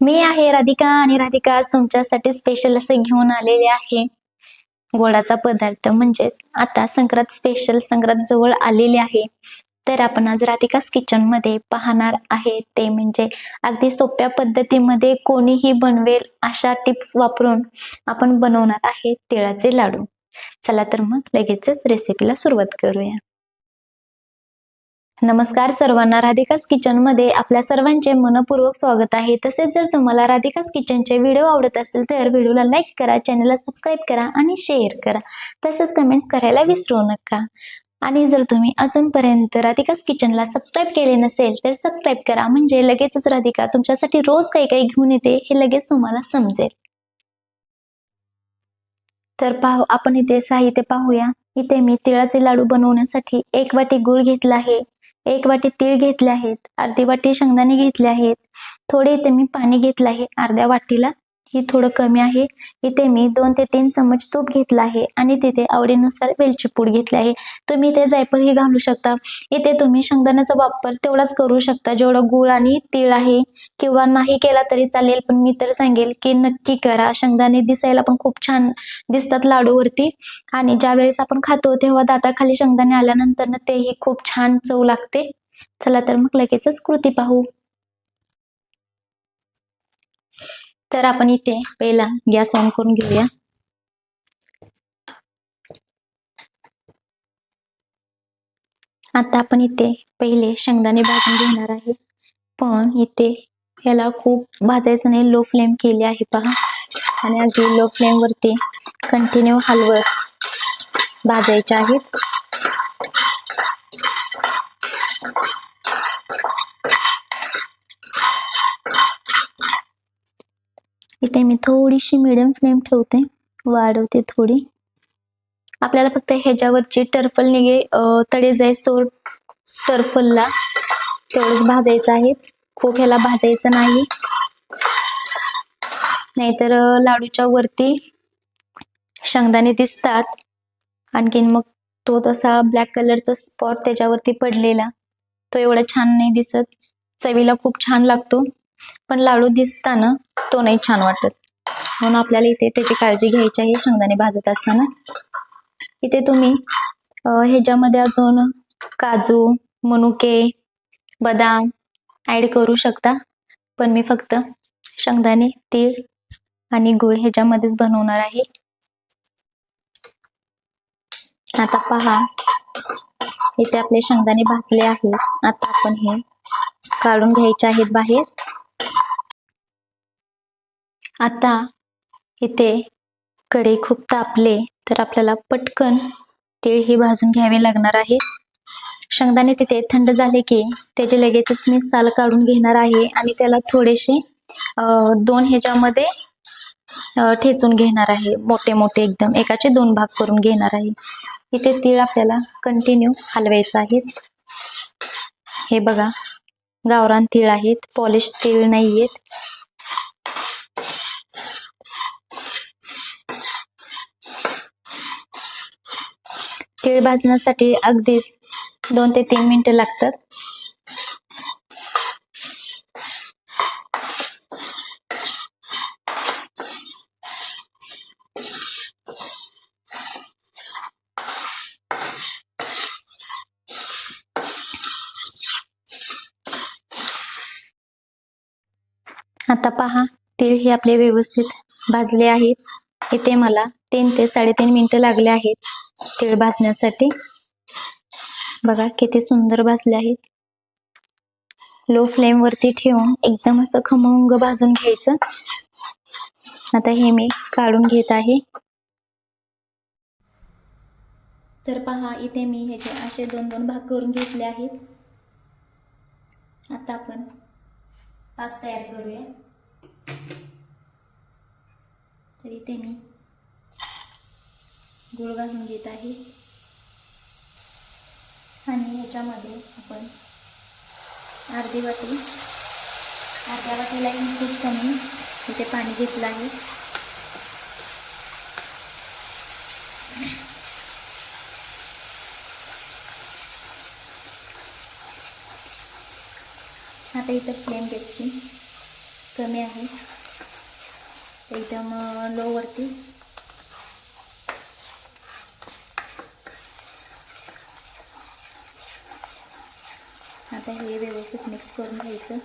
मी आहे राधिका आणि राधिका आज तुमच्यासाठी स्पेशल असे घेऊन आलेले आहे. गोडाचा पदार्थ म्हणजेच आता संक्रांत स्पेशल संक्रांत जवळ आलेली आहे. तर आपण आज राधिकास किचनमध्ये पाहणार आहे. ते म्हणजे अगदी सोप्या पद्धतीमध्ये कोणीही बनवेल अशा टिप्स वापरून आपण बनवणार आहे तिळाचे लाडू. चला तर मग लगेचच रेसिपीला सुरुवात करूया. नमस्कार सर्वांना राधिकास किचनमध्ये आपल्या सर्वांचे मनपूर्वक स्वागत आहे. तसेच जर तुम्हाला राधिकास किचनचे व्हिडिओ आवडत असेल तर व्हिडिओला लाईक करा चॅनलला सबस्क्राईब करा आणि शेअर करा. तसेच कमेंट्स करायला विसरू नका. आणि जर तुम्ही अजूनपर्यंत राधिकास किचनला सबस्क्राईब केले नसेल तर सबस्क्राईब करा. म्हणजे लगेचच राधिका तुमच्यासाठी रोज काही काही घेऊन येते हे लगेच तुम्हाला समजेल. तर पाहू आपण इथे साहित्य पाहूया. इथे मी तिळाचे लाडू बनवण्यासाठी एक वाटी गूळ घेतला आहे. एक वाटी तीळ घेतले आहेत अर्धी वाटी शेंगदाणे घेतले आहेत थोडे इथे मी पाणी घेतलं आहे अर्ध्या वाटीला ही थोडं कमी आहे. इथे मी दोन ते तीन चमच तूप घेतलं आहे आणि तिथे आवडीनुसार वेलची पूड घेतली आहे. तुम्ही इथे जायफळही घालू शकता. इथे तुम्ही शेंगदाण्याचा वापर तेवढाच करू शकता. जेवढं गूळ आणि तीळ आहे किंवा नाही केला तरी चालेल पण मी तर सांगेल की नक्की करा. शेंगदाणे दिसायला पण खूप छान दिसतात लाडूवरती. आणि ज्या वेळेस आपण खातो तेव्हा दाताखाली शेंगदाणे आल्यानंतर ना तेही खूप छान चव लागते. चला तर मग लगेचच कृती पाहू. तर आपण इथे पहिला गॅस ऑन करून घेऊया. आता आपण इथे पहिले शेंगदाणे भाजून घेणार आहे. पण इथे याला खूप भाजायचं नाही लो फ्लेम केली आहे पहा. आणि अगदी लो फ्लेम वरती कंटिन्यू हलवत भाजायचे आहेत. इथे मी थोडीशी मिडियम फ्लेम ठेवते. वाढवते थोडी. आपल्याला फक्त ह्याच्यावरची टर्फल निघे तडे जाईस तो टर्फलला तेवढंच भाजायचं आहे. खूप ह्याला भाजायचं नाही. नाहीतर लाडूच्या वरती शेंगदाणे दिसतात. आणखीन मग तो तसा ब्लॅक कलरचा स्पॉट त्याच्यावरती पडलेला. तो एवढा छान नाही दिसत. चवीला खूप छान लागतो. पण लाडू दिसताना तो नाही छान वाटत. म्हणून आपल्याला इथे त्याची काळजी घ्यायची आहे शेंगदाणे भाजत असताना. इथे तुम्ही ह्याच्यामध्ये अजून काजू मनुके बदाम ऍड करू शकता. पण मी फक्त शेंगदाणे तीळ आणि गुळ ह्याच्यामध्येच बनवणार आहे. आता पहा इथे आपले शेंगदाणे भाजले आहेत. आता आपण हे काढून घ्यायचे आहेत बाहेर. आता इथे कडे खूप तापले तर आपल्याला पटकन तीळ हे भाजून घ्यावे लागणार आहे. शेंगदाणे तिथे थंड झाले की त्याचे लगेचच मी साल काढून घेणार आहे आणि त्याला थोडेसे दोन ह्याच्यामध्ये ठेचून घेणार आहे. मोठे मोठे एकदम. एकाचे दोन भाग करून घेणार आहे. इथे तीळ आपल्याला कंटिन्यू हलवायचं आहे. हे बघा. गावरान तीळ आहेत. पॉलिश तीळ नाहीयेत. तीळ भाजण्यासाठी अगदीच दोन ते तीन मिनिटं लागतात. आता पहा तीळ हे आपले व्यवस्थित भाजले आहेत. इथे मला तीन ते साडेतीन मिनिटं लागले आहेत. तीळ भाजण्यासाठी. बघा किती सुंदर भाजले आहेत. लो फ्लेम वरती ठेवून एकदम असं खमंग भाजून घ्यायचं. आता हे मी काढून घेत आहे. तर पहा इथे मी ह्याचे असे दोन दोन भाग करून घेतले आहेत. आता आपण पाक तयार करूया. तर इथे मी गुळ घालून घेत आहे. आणि ह्याच्यामध्ये आपण अर्धी वाटी अर्ध्या वाटीला खूप कमी इथे पाणी घेतलं आहे. आता इथं फ्लेम गॅसची कमी आहे. एकदम लोवरती आता हे व्यवस्थित मिक्स करून घ्यायचं.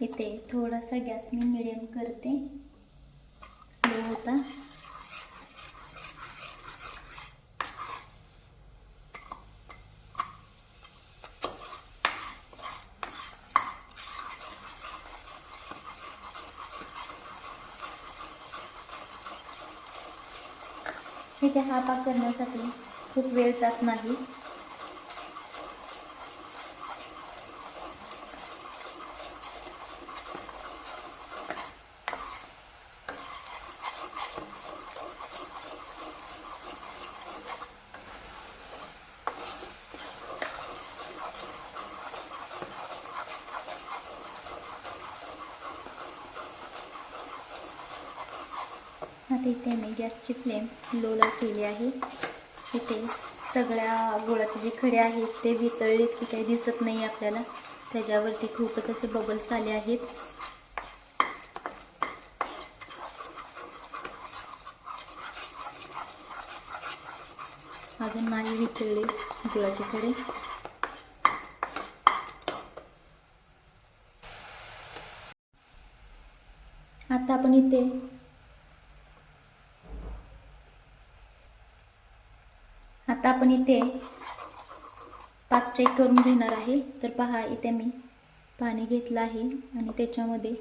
इथे थोडासा गॅस मी मिडियम करते. लो होता. इथे हा पाक करण्यासाठी खूप वेळ जात नाही. आता इथे मी गॅसची फ्लेम लोला केली आहे. इथे सगळ्या गुळाचे जे खडे आहेत ते वितळलेत की काही दिसत नाही आपल्याला. त्याच्यावरती खूपच असे बबल्स आले आहेत. अजून नाही वितळले गुळाचे खडे. आता आपण इथे आता आपण इथे पाक चेक करून घेणार आहे. तर पहा इथे मी पाणी घेतलं आहे आणि त्याच्यामध्ये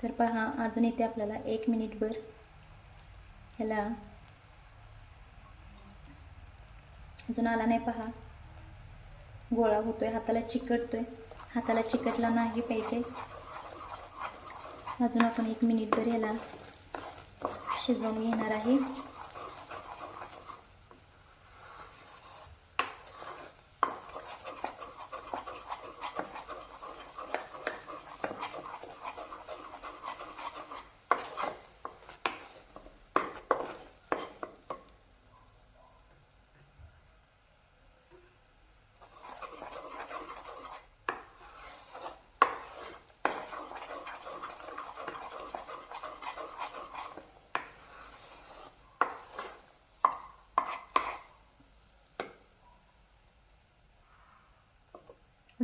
तर पहा अजून इथे आपल्याला एक मिनिटभर ह्याला अजून आला नाही पहा. गोळा होतोय हाताला चिकटतोय. हाताला चिकटला नाही पाहिजे. अजून आपण एक मिनिट भर ह्याला शिजवून घेणार आहे.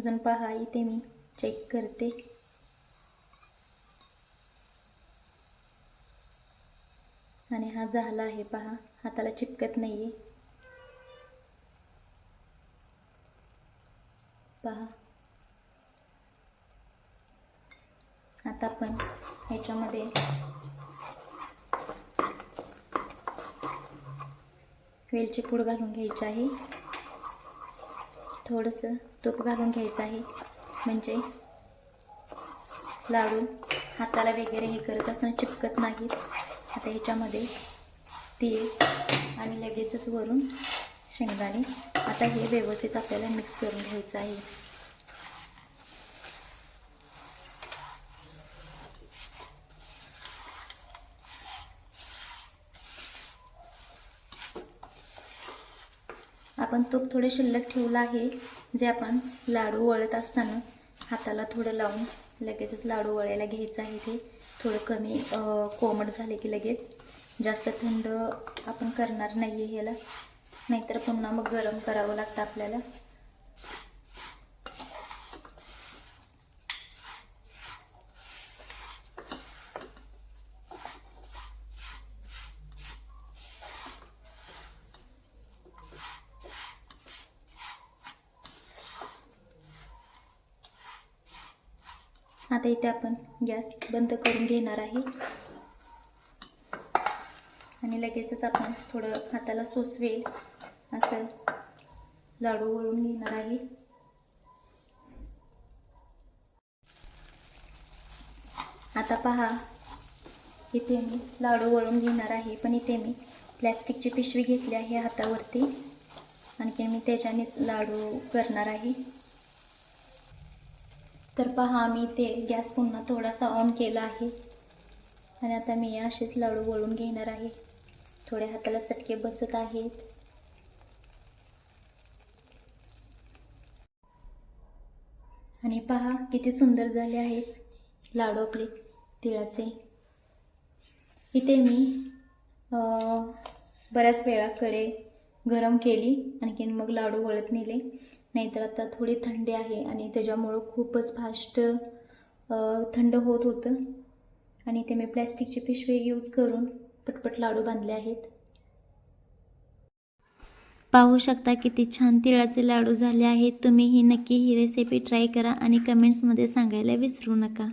अजून पहा इथे मी चेक करते. आणि हा झाला आहे पहा हाताला चिपकत नाही आहे पहा. आता आपण ह्याच्यामध्ये वेलची पूड घालून घ्यायची आहे. थोडंसं तूप घालून घ्यायचं आहे. म्हणजे लाडू हाताला वगैरे हे करत असताना चिपकत नाहीत. आता ह्याच्यामध्ये तीळ आणि लगेचच वरून शेंगदाणे. आता हे व्यवस्थित आपल्याला मिक्स करून घ्यायचं आहे. आपण तूप थोडे शिल्लक ठेवलं आहे जे आपण लाडू वळत असताना हाताला थोडं लावून लगेचच लाडू वळायला घ्यायचं आहे ते. थोडं कमी कोमट झाले की लगेच. जास्त थंड आपण करणार नाही आहे ह्याला. नाहीतर पुन्हा मग गरम करावं लागतं आपल्याला. आता इथे आपण गॅस बंद करून घेणार आहे. आणि लगेचच आपण थोडं हाताला सोसवेल असं लाडू वळून घेणार आहे. आता पहा इथे मी लाडू वळून घेणार आहे पण इथे मी प्लॅस्टिकची पिशवी घेतली आहे हातावरती. आणखी मी त्याच्यानेच लाडू करणार आहे. तर पहा मी ते गॅस पुन्हा थोडासा ऑन केला आहे. आणि आता मी असेच लाडू वळून घेणार आहे. थोड्या हाताला चटके बसत आहेत. आणि पहा किती सुंदर झाले आहेत लाडू आपले तिळाचे. इथे मी बऱ्याच वेळाकडे गरम केली आणखीन मग लाडू वळत नेले. नाहीतर आता थोडी थंडी आहे आणि त्याच्यामुळं खूपच फास्ट थंड होत होतं. आणि ते मी प्लॅस्टिकची पिशवी यूज करून पटपट लाडू बांधले आहेत. पाहू शकता किती छान तिळाचे लाडू झाले आहेत. तुम्ही ही नक्की ही रेसिपी ट्राय करा आणि कमेंट्समध्ये सांगायला विसरू नका.